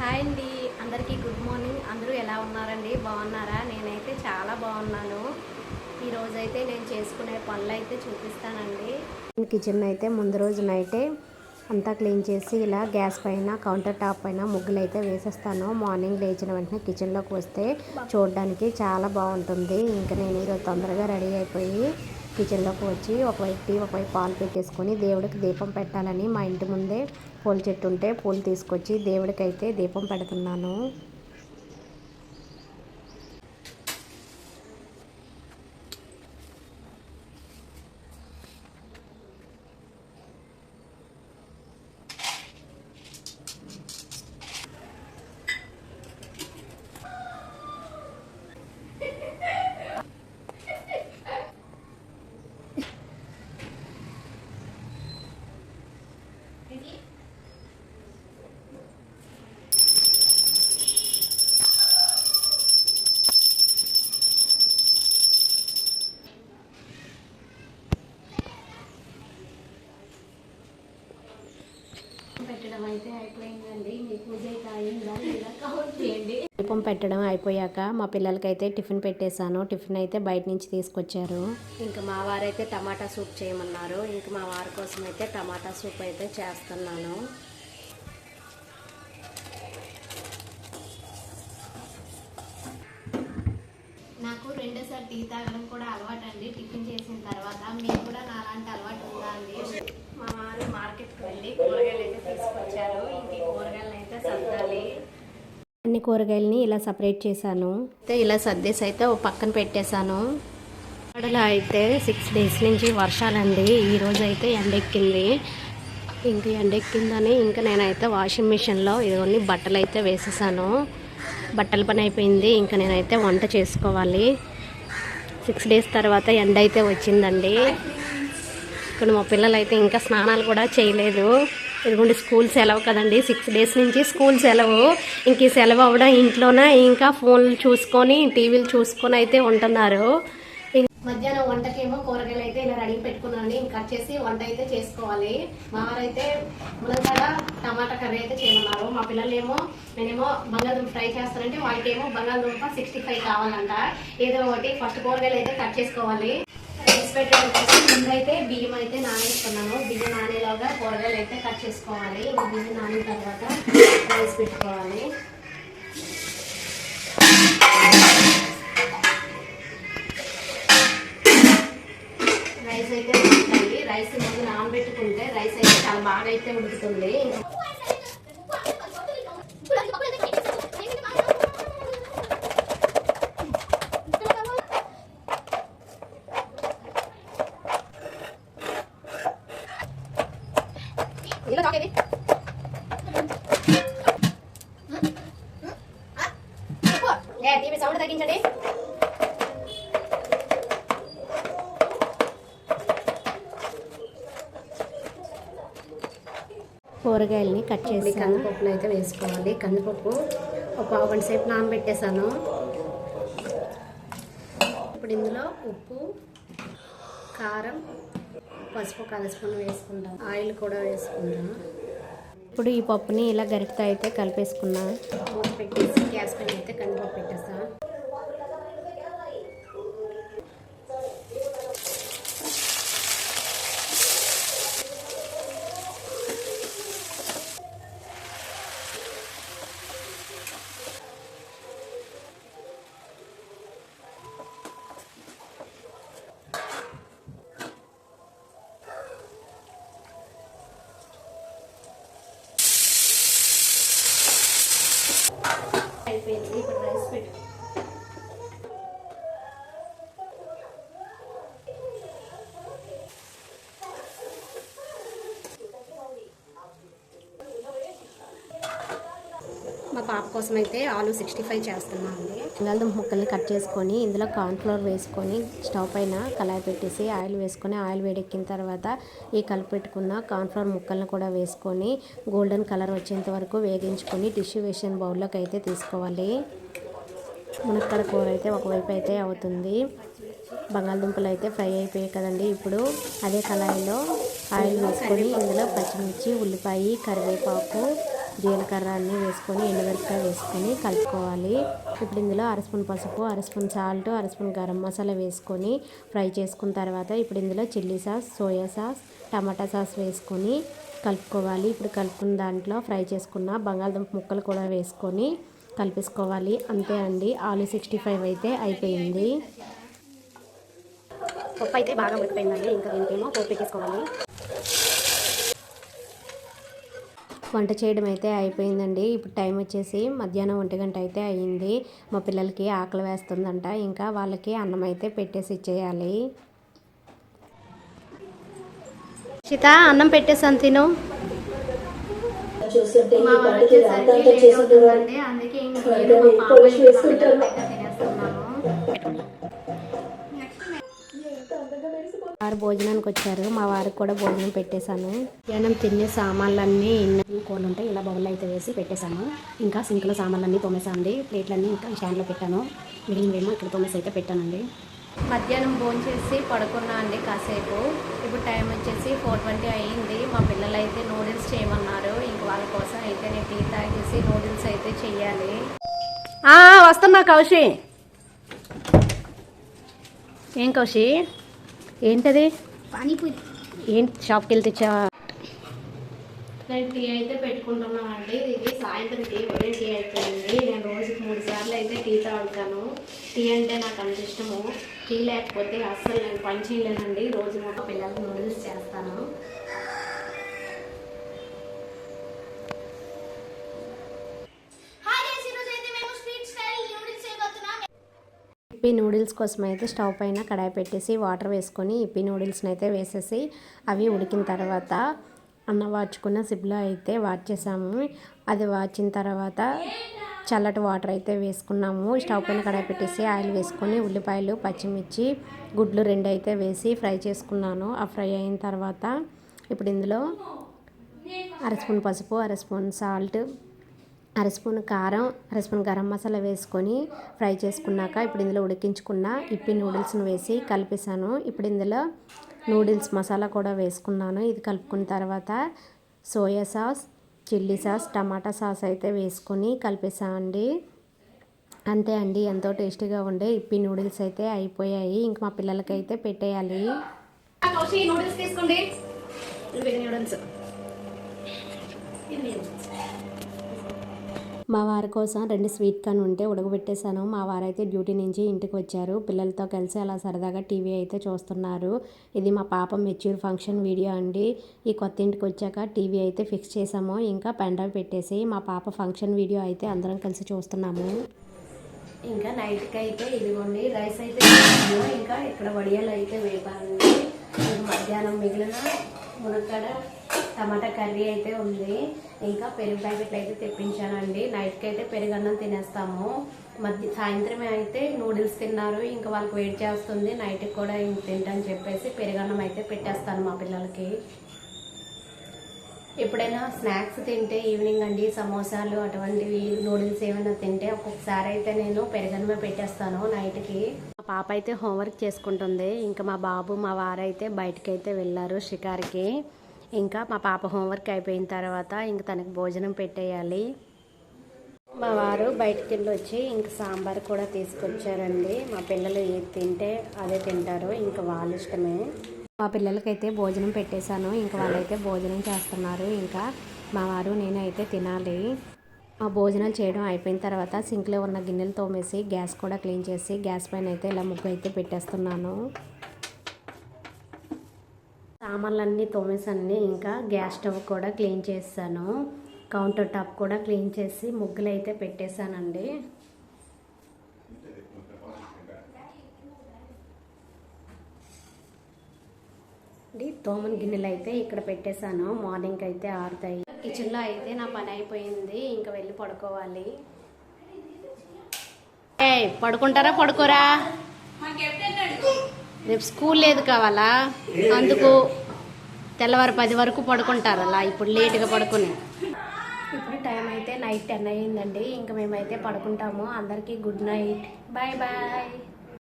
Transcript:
Hi అండి. అందరికీ good morning. అందరూ ఎలా ఉన్నారండి? బాగున్నారా? నేనైతే చాలా బాగున్నాను. ఈరోజైతే నేను చేసుకునే పనులు అయితే చూపిస్తానండి కిచెన్ అయితే ముందు రోజు నైటే అంతా క్లీన్ చేసి ఇలా గ్యాస్ పైన కౌంటర్ టాప్ పైన ముగ్గులు అయితే వేసేస్తాను. మార్నింగ్ లేచిన వెంటనే కిచెన్లోకి వస్తే చూడడానికి చాలా బాగుంటుంది. ఇంకా నేను ఈరోజు తొందరగా రెడీ అయిపోయి కిచెన్లోకి వచ్చి ఒకవైపు టీ ఒకవైపు పాలు పెట్టేసుకొని దేవుడికి దీపం పెట్టాలని మా ఇంటి ముందే పూల చెట్టు ఉంటే పూలు తీసుకొచ్చి దేవుడికైతే దీపం పెడుతున్నాను. పెట్టడం అయితే అయిపోయిందండి. మీ పూజ అయితే అయిందా? లేదా కౌంట్ చేయండి. దీపం పెట్టడం అయిపోయాక మా పిల్లలకైతే టిఫిన్ పెట్టేశాను. టిఫిన్ అయితే బయట నుంచి తీసుకొచ్చారు. ఇంకా మా వారైతే టమాటా సూప్ చేయమన్నారు. ఇంకా మా వారి కోసం అయితే టమాటా సూప్ అయితే చేస్తున్నాను. రెండోసారి టీ తాగడం కూడా అలవాటు అండి టిఫిన్ చేసిన తర్వాత మీకు కూడా నాలాంటి అలవాటు ఉందా అండి? మా వారు మార్కెట్కి వెళ్ళి కూరగాయలు అయితే తీసుకొచ్చారు. ఇంక ఈ కూరగాయలు అయితే సర్దాలి. అన్ని కూరగాయలని ఇలా సపరేట్ చేశాను. అయితే ఇలా సర్దేసి అయితే ఓ పక్కన పెట్టేశాను. అడలో అయితే సిక్స్ డేస్ నుంచి వర్షాలండి. ఈ రోజు అయితే ఎండెక్కింది. ఇంక ఎండెక్కిందని ఇంకా నేనైతే వాషింగ్ మిషన్లో ఇవన్నీ బట్టలు అయితే వేసేసాను బట్టల పని అయిపోయింది. ఇంకా నేనైతే వంట చేసుకోవాలి. సిక్స్ డేస్ తర్వాత ఎండ అయితే వచ్చిందండి. ఇక్కడ మా పిల్లలు అయితే ఇంకా స్నానాలు కూడా చేయలేదు. ఇదిగోండి స్కూల్ సెలవు కదండి. సిక్స్ డేస్ నుంచి స్కూల్ సెలవు. ఇంక సెలవు అవ్వడం ఇంట్లోనే ఇంకా ఫోన్లు చూసుకొని టీవీలు చూసుకొని అయితే ఉంటున్నారు. మధ్యాహ్నం వంటకేమో కూరగాయలు అయితే ఇలా రెడీ పెట్టుకున్నాను ఇంకా కట్ చేసి వంట అయితే చేసుకోవాలి. మా వారైతే మునక్కాడ టమాటా కర్రీ అయితే చేయమన్నారు. మా పిల్లలేమో నేనేమో బంగాళదుంప ఫ్రై చేస్తానంటే వాళ్ళకేమో బంగాళదుంప సిక్స్టీ ఫైవ్ కావాలంట. ఏదో ఒకటి ఫస్ట్ కూరగాయలు అయితే కట్ చేసుకోవాలి. రైస్ పెట్టేసి ముందైతే బియ్యం అయితే నానేస్తున్నాను బియ్యం నానేలాగా కూరగాయలు అయితే కట్ చేసుకోవాలి. బియ్యం నానిన తర్వాత రైస్ పెట్టుకోవాలి. అయితే చాలా కూరగాయలని కట్ చేసి కందిపప్పులు అయితే వేసుకోవాలి. కందిపప్పు ఒక పావు గంట సేపు నానబెట్టేశాను. ఇప్పుడు ఇందులో ఉప్పు కారం పసుపు కలుసుకొని వేసుకుంటాం ఆయిల్ కూడా వేసుకుంటాం ఇప్పుడు ఈ పప్పుని ఇలా గరిటతో అయితే కలిపేసుకున్నా. మూత పెట్టేసి గ్యాస్ పైన అయితే కందిపప్పు పెట్టేస్తా పాప కోసం అయితే ఆలు సిక్స్టీ ఫైవ్ చేస్తున్నాం అండి బంగాళదుంప ముక్కల్ని కట్ చేసుకొని ఇందులో కార్న్ఫ్లోర్ వేసుకొని స్టవ్ పైన కళాయి పెట్టేసి ఆయిల్ వేసుకొని ఆయిల్ వేడెక్కిన తర్వాత ఈ కలిపి పెట్టుకున్న కార్న్ఫ్లోర్ ముక్కల్ని కూడా వేసుకొని గోల్డెన్ కలర్ వచ్చేంత వరకు వేగించుకొని టిష్యూ వేసిన బౌల్లోకి అయితే తీసుకోవాలి. మునక్కడ కూర అయితే ఒకవైపు అయితే అవుతుంది. బంగాళదుంపలు అయితే ఫ్రై అయిపోయాయి కదండి. ఇప్పుడు అదే కళాయిలో ఆయిల్ వేసుకొని ఇందులో పచ్చిమిర్చి ఉల్లిపాయ కరివేపాకు జీలకర్ర అన్నీ వేసుకొని ఎండుమిరపకాయ వేసుకొని కలుపుకోవాలి. ఇప్పుడు ఇందులో అర స్పూన్ పసుపు అర స్పూన్ సాల్ట్ అర స్పూన్ గరం మసాలా వేసుకొని ఫ్రై చేసుకున్న తర్వాత ఇప్పుడు ఇందులో chilli sauce soya sauce tomato sauce వేసుకొని కలుపుకోవాలి. ఇప్పుడు కలుపుకున్న దాంట్లో ఫ్రై చేసుకున్న బంగాళదుంప ముక్కలు కూడా వేసుకొని కలిపేసుకోవాలి. అంతే అండి. ఆలు సిక్స్టీ ఫైవ్ అయితే అయిపోయింది. పప్పు అయితే బాగా ఉడికిపోయిందండి ఇంకా ఇంకేమో పోపు పెట్టేసుకోవాలి వంట చేయడం అయితే అయిపోయిందండి. ఇప్పుడు టైం వచ్చేసి మధ్యాహ్నం ఒంటి గంట అయితే అయ్యింది. మా పిల్లలకి ఆకలి వేస్తుందంట. ఇంకా వాళ్ళకి అన్నం అయితే పెట్టేసి ఇచ్చేయాలి. సీత అన్నం పెట్టేసాను తిను. చూస్తుంటే వారు భోజనానికి వచ్చారు. మా వారికి కూడా భోజనం పెట్టేశాను. మధ్యాహ్నం తినే సామాన్లన్నీ ఇన్ని కోళ్ళు ఉంటాయి. ఇలా బౌల్ అయితే వేసి పెట్టేశాను. ఇంకా సింక్లో సామాన్లన్నీ తోమేసాండి ప్లేట్లన్నీ ఇంకా స్టాండ్లో పెట్టాను. మిగిలినవేమో ఇక్కడ తోమేసి అయితే పెట్టానండి. మధ్యాహ్నం భోజనం చేసి పడుకున్నా అండి కాసేపు. ఇప్పుడు టైం వచ్చేసి ఫోర్ ట్వంటీ అయ్యింది. మా పిల్లలు అయితే నూడిల్స్ చేయమన్నారు. ఇంక వాళ్ళ కోసం అయితే నేను టీ తాగేసి నూడిల్స్ అయితే చెయ్యాలి. వస్తున్నా కౌశి. ఏం కౌశి? ఏంటది? పానీపూరి. ఏంటి షాప్కి వెళ్తే నేను టీ అయితే పెట్టుకుంటున్నానండి. ఇది సాయంత్రం టీ ఉదయం టీ అయిపోయింది. నేను రోజుకి మూడు సార్లు అయితే టీ తాగుతాను. టీ అంటే నాకు అంత ఇష్టము. టీ లేకపోతే అస్సలు నేను పని చేయలేనండి. రోజు మా పిల్లలకి నూడిల్స్ చేస్తాను హాయ్ గైస్ ఈరోజు అయితే మేము స్ట్రీట్ స్టైల్ నూడిల్స్ చేయబోతున్నాం ఇప్పి నూడిల్స్ కోసం అయితే స్టవ్ పైన కడాయి పెట్టేసి వాటర్ వేసుకొని ఇప్పి నూడిల్స్ని అయితే వేసేసి అవి ఉడికిన తర్వాత అన్న వాచుకున్న సిబ్లో అయితే వార్చేసాము. అది వాచిన తర్వాత చల్లటి వాటర్ అయితే వేసుకున్నాము. స్టవ్ పైన కడాయి పెట్టేసి ఆయిల్ వేసుకొని ఉల్లిపాయలు పచ్చిమిర్చి గుడ్లు రెండు అయితే వేసి ఫ్రై చేసుకున్నాను. ఆ ఫ్రై అయిన తర్వాత ఇప్పుడు ఇందులో అర స్పూన్ పసుపు అర స్పూన్ సాల్ట్ అర స్పూన్ కారం అర స్పూన్ గరం మసాలా వేసుకొని ఫ్రై చేసుకున్నాక ఇప్పుడు ఇందులో ఉడికించుకున్న ఇప్పి నూడిల్స్ని వేసి కలిపేసాను ఇప్పుడు ఇందులో నూడిల్స్ మసాలా కూడా వేసుకున్నాను. ఇది కలుపుకున్న తర్వాత soya sauce chilli sauce tomato sauce అయితే వేసుకొని కలిపేసామండి అంతే అండి. ఎంతో టేస్టీగా ఉండే ఇప్పి నూడిల్స్ అయితే అయిపోయాయి. ఇంక మా పిల్లలకి అయితే పెట్టేయాలి నూడిల్స్ తీసుకోండి. నూడిల్స్. మా వారి కోసం రెండు స్వీట్ కార్న్ ఉంటే ఉడకబెట్టేశాను. మా వారైతే డ్యూటీ నుంచి ఇంటికి వచ్చారు. పిల్లలతో కలిసి అలా సరదాగా టీవీ అయితే చూస్తున్నారు. ఇది మా పాప మెచ్యూర్ ఫంక్షన్ వీడియో అండి. ఈ కొత్త ఇంటికి వచ్చాక టీవీ అయితే ఫిక్స్ చేసాము ఇంకా పెండ్రైవ్ పెట్టేసి మా పాప ఫంక్షన్ వీడియో అయితే అందరం కలిసి చూస్తున్నాము. ఇంకా నైట్కి అయితే ఇదిగోండి రైస్ అయితే ఇంకా ఇక్కడ వడియాలు అయితే వేపాలండి. మధ్యాహ్నం మిగిలిన మునక్కడ టమాటా కర్రీ అయితే ఉంది. ఇంకా పెరుగు ప్యాకెట్లు అయితే తెప్పించానండి. నైట్కి అయితే పెరుగన్నం తినేస్తాము. మధ్య సాయంత్రం అయితే నూడిల్స్ తిన్నారు. ఇంకా వాళ్ళకి వెయిట్ చేస్తుంది. నైట్కి కూడా ఇంక తింటని చెప్పేసి పెరుగన్నం అయితే పెట్టేస్తాను మా పిల్లలకి. ఎప్పుడైనా స్నాక్స్ తింటే ఈవినింగ్ అండి సమోసాలు అటువంటివి నూడిల్స్ ఏమైనా తింటే ఒక్కొక్కసారి అయితే నేను పెరగనమే పెట్టేస్తాను నైట్కి. మా పాప అయితే హోంవర్క్ చేసుకుంటుంది. ఇంకా మా బాబు మా వారైతే బయటకైతే అయితే వెళ్ళారు షికార్కి. ఇంకా మా పాప హోంవర్క్ అయిపోయిన తర్వాత ఇంక తనకు భోజనం పెట్టేయాలి. మా వారు బయటకు వెళ్ళి వచ్చి ఇంక సాంబార్ కూడా తీసుకొచ్చారండి. మా పిల్లలు ఏది తింటే అదే తింటారు. ఇంకా వాళ్ళ ఇష్టమే. మా పిల్లలకైతే భోజనం పెట్టేశాను. ఇంకా వాళ్ళైతే భోజనం చేస్తున్నారు. ఇంకా మా వారు నేనైతే తినాలి. మా భోజనాలు చేయడం అయిపోయిన తర్వాత సింక్లో ఉన్న గిన్నెలు తోమేసి గ్యాస్ కూడా క్లీన్ చేసి గ్యాస్ పైన అయితే ఇలా ముగ్గు అయితే పెట్టేస్తున్నాను. సామాన్లన్నీ తోమేసాను ఇంకా గ్యాస్ స్టవ్ కూడా క్లీన్ చేస్తాను. కౌంటర్ టాప్ కూడా క్లీన్ చేసి ముగ్గులు అయితే పెట్టేశానండి తోమని గిన్నెలు అయితే ఇక్కడ పెట్టేశాను. మార్నింగ్ అయితే ఆరుతాయి. కిచెన్లో అయితే నా పని అయిపోయింది. ఇంకా వెళ్ళి పడుకోవాలి. ఏ పడుకుంటారా పడుకోరా? రేపు స్కూల్ లేదు కావాలా? అందుకు తెల్లవారు పది వరకు పడుకుంటారు అలా. ఇప్పుడు లేట్గా పడుకుని. ఇప్పుడు టైం అయితే నైట్ టెన్ అయ్యిందండి. ఇంకా మేమైతే పడుకుంటాము. అందరికీ గుడ్ నైట్ బాయ్ బాయ్